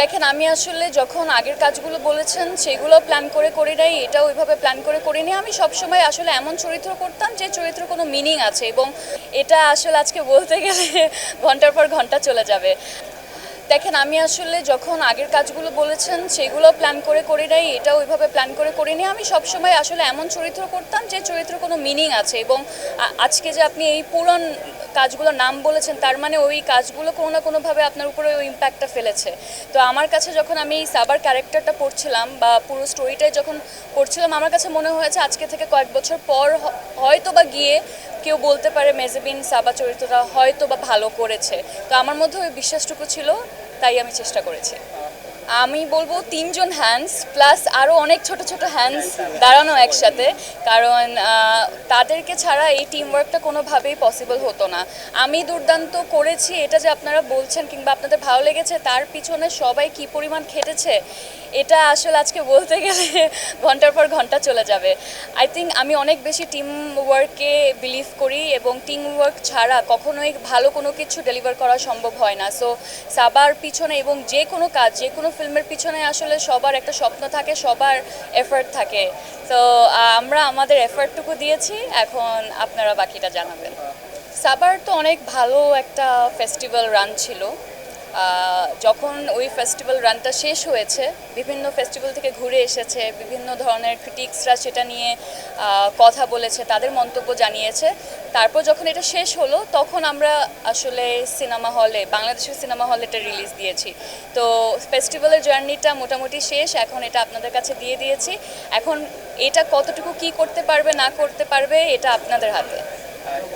দেখেন, আমি আসলে যখন আগের কাজগুলো বলেছেন, সেগুলো প্ল্যান করে করি নাই এটা ওইভাবে প্ল্যান করে করিনি। আমি সবসময় আসলে এমন চরিত্র করতাম যে চরিত্র কোনো মিনিং আছে এবং এটা আসলে আজকে বলতে গেলে ঘণ্টার পর ঘণ্টা চলে যাবে। দেখেন, আমি আসলে যখন আগের কাজগুলো বলেছেন, সেগুলো প্ল্যান করে করি নাই এটা ওইভাবে প্ল্যান করে করি করিনি। আমি সবসময় আসলে এমন চরিত্র করতাম যে চরিত্র কোনো মিনিং আছে এবং আজকে যে আপনি এই পুরন কাজগুলোর নাম বলেছেন, তার মানে ওই কাজগুলো কোনো না কোনোভাবে আপনার উপরে ইম্প্যাক্টটা ফেলেছে। তো আমার কাছে যখন আমি সাবার ক্যারেক্টারটা পড়ছিলাম বা পুরো স্টোরিটাই যখন পড়ছিলাম, আমার কাছে মনে হয়েছে আজকে থেকে কয়েক বছর পর হয়তো বা গিয়ে কেউ বলতে পারে মেজেবিন, সাবা চরিত্রটা হয়তো বা ভালো করেছে। তো আমার মধ্যে ওই বিশ্বাসটুকু ছিল, তাই আমি চেষ্টা করেছি। আমি বলব তিনজন হ্যান্ডস প্লাস আরও অনেক ছোট ছোট হ্যান্ডস দাঁড়ানো একসাথে। কারণ তাদেরকে ছাড়া এই টিম ওয়ার্কটা কোনোভাবেই পসিবল হতো না। আমি দুর্দান্ত করেছি, এটা যে আপনারা বলছেন কিংবা আপনাদের ভালো লেগেছে, তার পিছনে সবাই কি পরিমাণ খেটেছে, এটা আসলে আজকে বলতে গেলে ঘণ্টার পর ঘণ্টা চলে যাবে। আই থিঙ্ক আমি অনেক বেশি টিম ওয়ার্কে বিলিভ করি এবং টিম ওয়ার্ক ছাড়া কখনোই ভালো কোনো কিছু ডেলিভার করা সম্ভব হয় না। সো সাবার পিছনে এবং যে কোনো কাজ যে কোনো ফিল্মের পিছনে আসলে সবার একটা স্বপ্ন থাকে, সবার এফার্ট থাকে। তো, আমরা আমাদের এফার্টটুকু দিয়েছি, এখন আপনারা বাকিটা জানাবেন। সাবার তো অনেক ভালো একটা ফেস্টিভ্যাল রান ছিল। যখন ওই ফেস্টিভ্যাল রানটা শেষ হয়েছে, বিভিন্ন ফেস্টিভ্যাল থেকে ঘুরে এসেছে, বিভিন্ন ধরনের ক্রিটিক্সরা সেটা নিয়ে কথা বলেছে, তাদের মন্তব্য জানিয়েছে। তারপর যখন এটা শেষ হলো, তখন আমরা আসলে সিনেমা হলে বাংলাদেশের সিনেমা হলে এটা রিলিজ দিয়েছি। তো ফেস্টিভ্যালের জার্নিটা মোটামুটি শেষ, এখন এটা আপনাদের কাছে দিয়ে দিয়েছি। এখন এটা কতটুকু কি করতে পারবে, না করতে পারবে, এটা আপনাদের হাতে।